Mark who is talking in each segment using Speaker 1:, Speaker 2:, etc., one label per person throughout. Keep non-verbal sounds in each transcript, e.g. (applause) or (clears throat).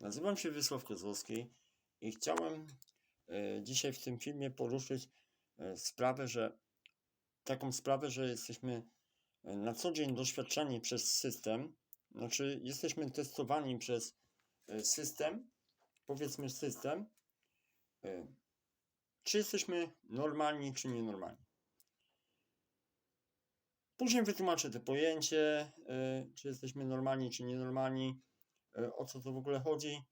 Speaker 1: Nazywam się Wysław Kozłowski i chciałem e, dzisiaj w tym filmie poruszyć e, sprawę, że taką sprawę, że jesteśmy e, na co dzień doświadczani przez system, znaczy jesteśmy testowani przez system, powiedzmy system, czy jesteśmy normalni, czy nienormalni. Później wytłumaczę to pojęcie, czy jesteśmy normalni, czy nienormalni, o co to w ogóle chodzi.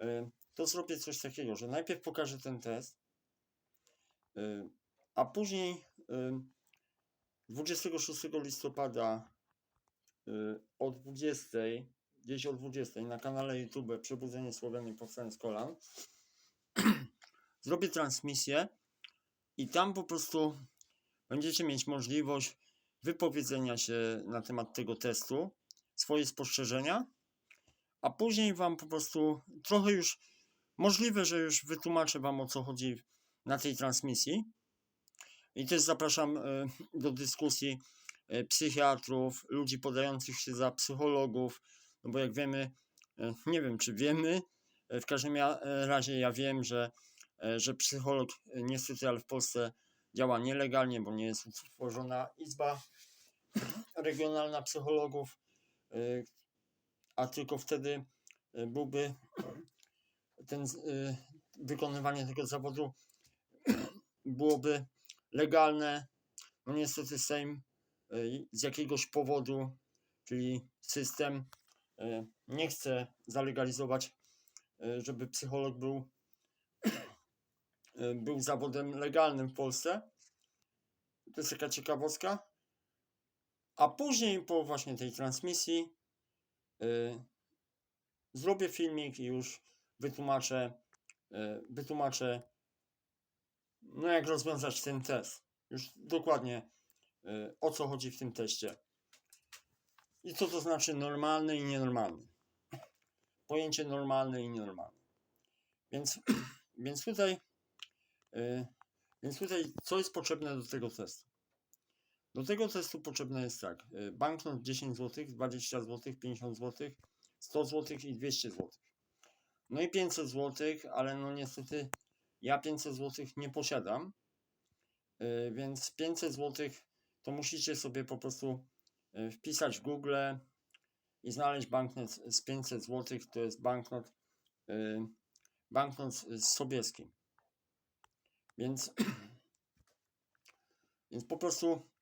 Speaker 1: E, To zrobię coś takiego, że najpierw pokażę ten test, e, a później e, 26 listopada e, o 20, gdzieś o 20 na kanale YouTube Przebudzenie Słowian i Powstanie z Kolan (clears throat) zrobię transmisję i tam po prostu będziecie mieć możliwość wypowiedzenia się na temat tego testu, swoje spostrzeżenia, a później Wam po prostu trochę już możliwe, że już wytłumaczę Wam o co chodzi na tej transmisji. I też zapraszam e, do dyskusji e, psychiatrów, ludzi podających się za psychologów, no bo jak wiemy, e, nie wiem czy wiemy, w każdym razie ja wiem, że, że psycholog niestety, ale w Polsce działa nielegalnie, bo nie jest utworzona izba regionalna psychologów, a tylko wtedy y, byłby ten y, wykonywanie tego zawodu byłoby legalne. No niestety Sejm y, z jakiegoś powodu, czyli system nie chce zalegalizować, żeby psycholog był, był zawodem legalnym w Polsce. To jest taka ciekawostka. A później po właśnie tej transmisji zrobię filmik i już wytłumaczę, y, wytłumaczę no jak rozwiązać ten test. Już dokładnie y, o co chodzi w tym teście. I co to znaczy normalny i nienormalny. Pojęcie normalny i nienormalny. Więc, (clears throat) więc tutaj y, więc tutaj co jest potrzebne do tego testu? Do tego testu potrzebne jest tak, y, banknot 10 zł, 20 zł, 50 zł, 100 zł i 200 zł. No i 500 zł, ale no niestety ja 500 zł nie posiadam, y, więc 500 zł to musicie sobie po prostu y, wpisać w Google i znaleźć banknot z 500 zł, to jest banknot, banknot z. Więc, (clears throat) więc po prostu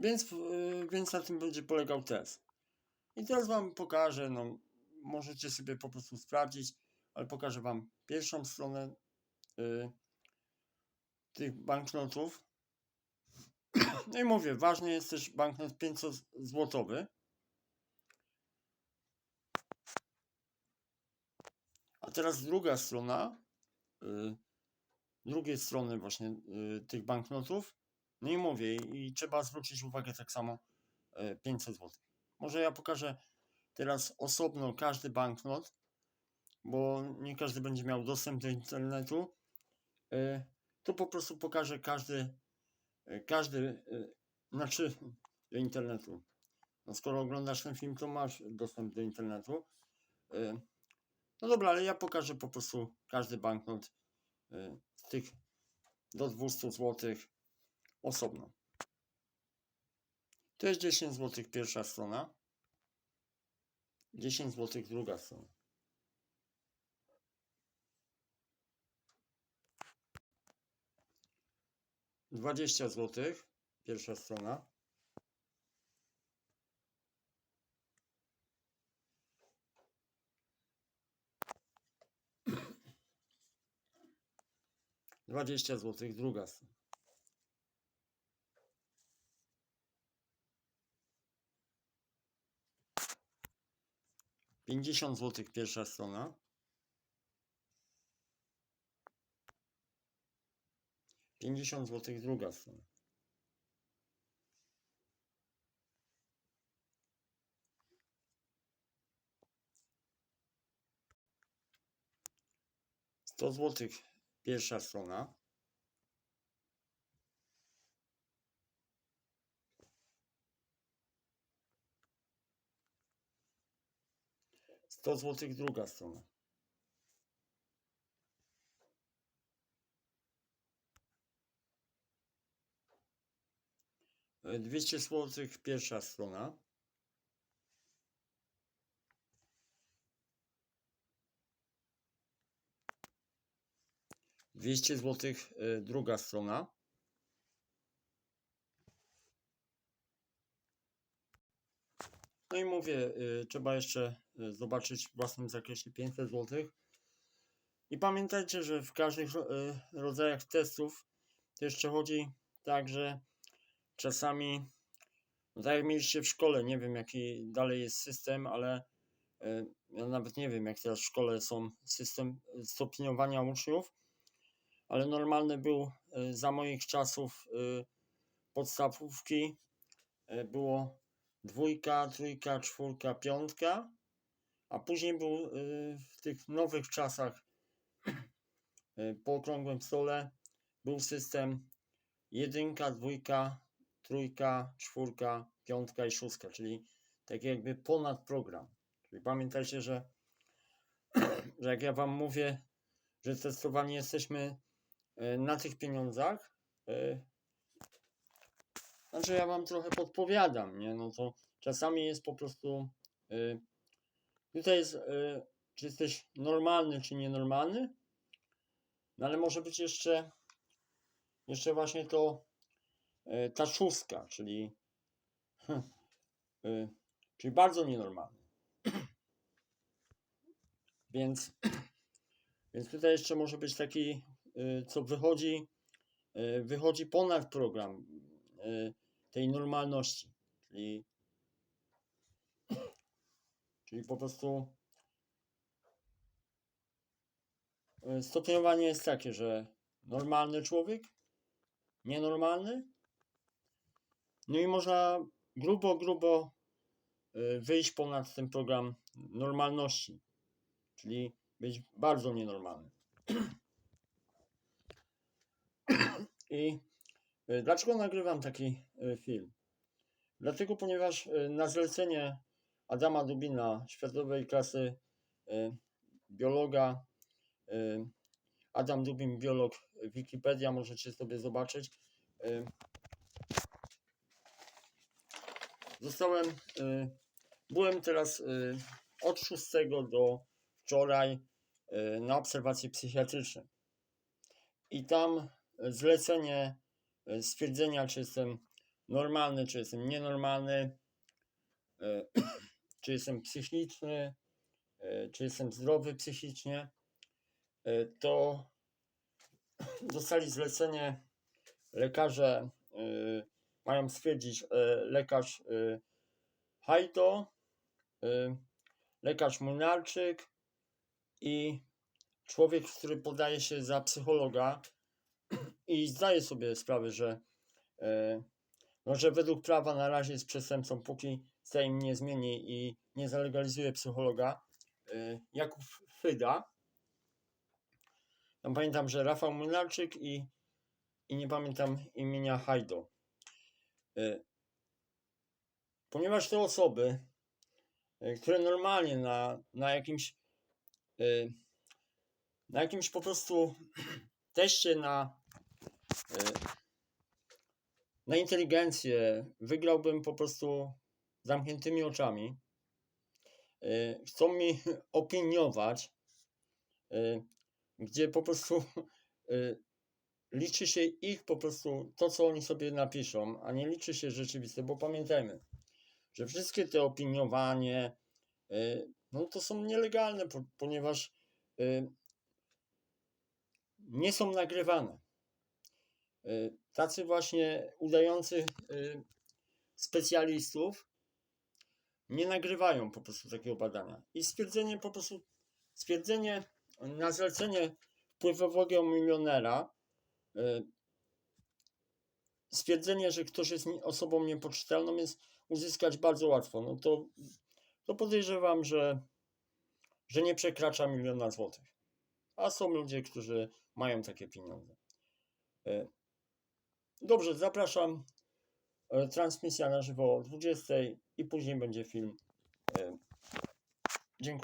Speaker 1: Więc, yy, więc na tym będzie polegał test. I teraz Wam pokażę, no możecie sobie po prostu sprawdzić, ale pokażę Wam pierwszą stronę yy, tych banknotów. No i mówię, ważny jest też banknot 500 złotowy. A teraz druga strona, yy, drugiej strony właśnie yy, tych banknotów. No i mówię, i trzeba zwrócić uwagę tak samo e, 500 zł. Może ja pokażę teraz osobno każdy banknot, bo nie każdy będzie miał dostęp do internetu. E, To po prostu pokażę każdy, e, każdy, e, znaczy do internetu. No skoro oglądasz ten film, to masz dostęp do internetu. E, No dobra, ale ja pokażę po prostu każdy banknot e, tych do 200 złotych osobno. To jest 10 zł pierwsza strona. 10 zł druga strona. Dwadzieścia złotych pierwsza strona. Dwadzieścia złotych druga strona. 50 zł pierwsza strona. Pięćdziesiąt złotych druga strona. Sto złotych pierwsza strona. 100 zł druga strona. E, 200 zł pierwsza strona. Dwieście złotych e, druga strona. No i mówię, y, trzeba jeszcze y, zobaczyć w własnym zakresie 500 zł. I pamiętajcie, że w każdych y, rodzajach testów to jeszcze chodzi tak, że czasami, no tak jak mieliście w szkole, nie wiem jaki dalej jest system, ale ja nawet nie wiem jak teraz w szkole są system stopniowania uczniów, ale normalny był za moich czasów podstawówki było dwójka, trójka, czwórka, piątka, a później był y, w tych nowych czasach y, po okrągłym stole był system jedynka, dwójka, trójka, czwórka, piątka i szóstka, czyli tak jakby ponad program. Czyli pamiętajcie, że, (clears throat) że jak ja wam mówię, że testowani jesteśmy y, na tych pieniądzach, znaczy ja wam trochę podpowiadam, nie? No to czasami jest po prostu. Y, tutaj jest, y, czy jesteś normalny, czy nienormalny. No ale może być jeszcze, jeszcze właśnie to y, ta szóstka, czyli, y, czyli bardzo nienormalny. więc, więc tutaj jeszcze może być taki, co wychodzi, wychodzi ponad program tej normalności. Czyli, czyli po prostu y, stopniowanie jest takie, że normalny człowiek, nienormalny, no i można grubo, grubo y, wyjść ponad ten program normalności, czyli być bardzo nienormalny. (clears throat) I y, dlaczego nagrywam taki y, film? Dlatego, ponieważ y, na zlecenie Adama Dubina, światowej klasy biologa, Adam Dubin, biolog, Wikipedia, możecie sobie zobaczyć. Zostałem, byłem teraz od 6 do wczoraj na obserwacji psychiatrycznej. I tam zlecenie stwierdzenia, czy jestem normalny, czy jestem nienormalny, e, (clears throat) czy jestem psychiczny, e, czy jestem zdrowy psychicznie, e, to (clears throat) dostali zlecenie lekarze, e, mają stwierdzić e, lekarz e, Hajdo, e, lekarz Młynarczyk i człowiek, który podaje się za psychologa i zdaje sobie sprawę, że e, no, że według prawa na razie jest przestępcą, póki Sejm nie zmieni i nie zalegalizuje psychologa. y, Jakub Fyda. Tam pamiętam, że Rafał Młynarczyk i, i nie pamiętam imienia Hajdo. Y, Ponieważ te osoby, y, które normalnie na, na jakimś y, na jakimś po prostu teście na na inteligencję wygrałbym po prostu zamkniętymi oczami. Y, Chcą mi (laughs) opiniować, y, gdzie po prostu (laughs) y, liczy się ich po prostu to, co oni sobie napiszą, a nie liczy się rzeczywiste, bo pamiętajmy, że wszystkie te opiniowanie, y, no to są nielegalne, po- ponieważ y, nie są nagrywane y, tacy właśnie udający y, specjalistów nie nagrywają po prostu takiego badania. I stwierdzenie po prostu, stwierdzenie na zlecenie wpływowego milionera, y, stwierdzenie, że ktoś jest osobą niepoczytalną jest uzyskać bardzo łatwo. No to, to podejrzewam, że, że nie przekracza miliona złotych. A są ludzie, którzy mają takie pieniądze. Dobrze, zapraszam. E, Transmisja na żywo o 20 i później będzie film. E, Dziękuję.